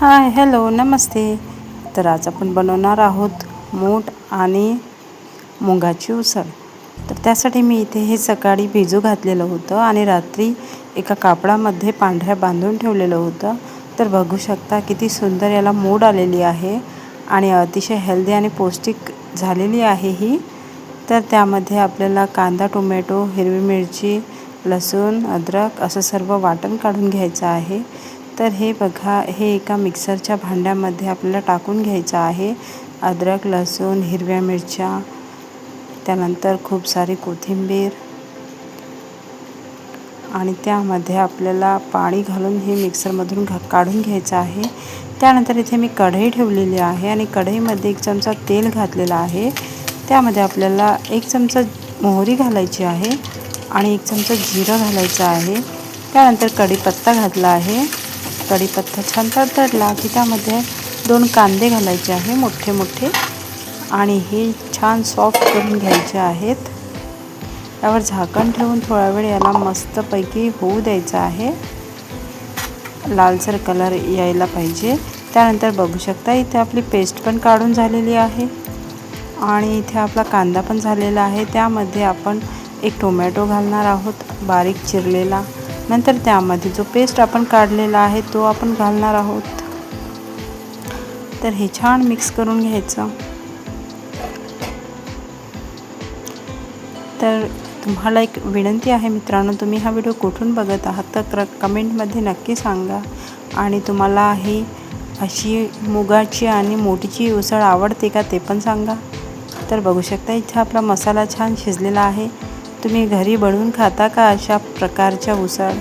Hi hello नमस्ते. तर आज आपण बनवणार आहोत मूठ आणि मुगाची उसळ. तर त्यासाठी मी इथे हे सकाळी भिजू घातलेलं होतं आणि रात्री एका कापडामध्ये पांढऱ्या बांधून ठेवलेलं होतं. तर बघू शकता किती सुंदर याला मूड आलेली आहे आणि अतिशय हेल्दी आणि पौष्टिक झालेली आहे ही. तर त्यामध्ये आपल्याला कांदा टोमॅटो हिरवी मिरची लसूण अद्रक असं सर्व वाटण काढून घ्यायचं आहे. तर हे बघा हे एका मिक्सरच्या भांड्यामध्ये आपल्याला टाकून घ्यायचं आहे. अद्रक लसूण हिरव्या मिरच्या त्यानंतर खूप सारी कोथिंबीर आणि त्यामध्ये आपल्याला पाणी घालून हे मिक्सरमधून घ काढून घ्यायचं आहे. त्यानंतर इथे मी कढई ठेवलेली आहे आणि कढईमध्ये एक चमचा तेल घातलेला आहे. त्यामध्ये आपल्याला एक चमचा मोहरी घालायची आहे आणि एक चमचा जिरं घालायचं आहे. त्यानंतर कढीपत्ता घातला आहे. कढीपत्ता छान तडतडला की त्यामध्ये दोन कांदे घालायचे आहे मोठे मोठे. आणि हे छान सॉफ्ट करून घ्यायचे आहेत. यावर झाकण ठेवून थोडा वेळ याला मस्तपैकी होऊ द्यायचं आहे. लालसर कलर यायला पाहिजे. त्यानंतर बघू शकता इथे आपली पेस्ट पण काढून झालेली आहे. आणि इथे आपला कांदा पण झालेला आहे. त्यामध्ये आपण एक टोमॅटो घालणार आहोत बारीक चिरलेला. नंतर त्यामध्ये जो पेस्ट आपण काढलेला आहे तो आपण घालणार आहोत. तर हे छान मिक्स करून घ्यायचं. तर तुम्हाला एक विनंती आहे मित्रांनो तुम्ही हा व्हिडिओ कुठून बघत आहात तर कमेंटमध्ये नक्की सांगा. आणि तुम्हाला ही अशी मुगाची आणि मोठीची उसळ आवडते का ते पण सांगा. तर बघू शकता इथे आपला मसाला छान शिजलेला आहे. तुम्ही घरी बनवून खाता का अशा प्रकारच्या उसळ?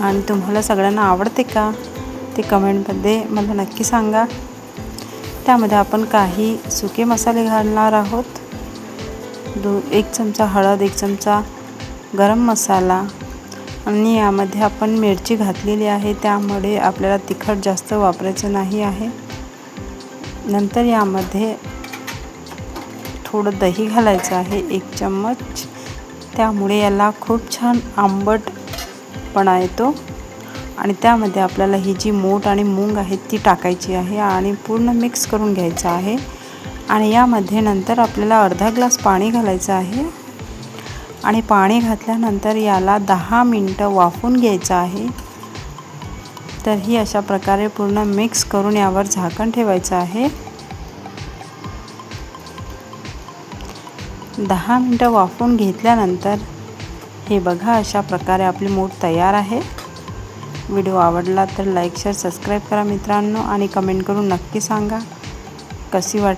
आणि तुम्हाला सगळ्यांना आवडते का? ते कमेंटमध्ये मला नक्की सांगा. त्यामध्ये आपण काही सुके मसाले घालणार आहोत. दो एक चमचा हळद एक चमचा गरम मसाला. आणि यामध्ये आपण मिरची घातलेली आहे त्यामुळे आपल्याला तिखट जास्त वापरायचं नाही आहे. नंतर यामध्ये थोडं दही घालायचं आहे एक चम्मच. त्यामुळे याला खूप छान आंबटपणा येतो. आणि त्यामध्ये आपल्याला ही जी मोठ आणि मूग आहे ती टाकायची आहे आणि पूर्ण मिक्स करून घ्यायचं आहे. आणि यामध्ये नंतर आपल्याला अर्धा ग्लास पाणी घालायचं आहे. आणि पाणी घातल्यानंतर याला दहा मिनटं वाफून घ्यायचं आहे. तर ही अशा प्रकारे पूर्ण मिक्स करून यावर झाकण ठेवायचं आहे. दहा मिनटं वाफवून घेतल्यानंतर हे बघा अशा प्रकारे आपली मूठ तयार आहे. व्हिडिओ आवडला तर लाईक शेअर सबस्क्राईब करा मित्रांनो आणि कमेंट करून नक्की सांगा. कशी वाट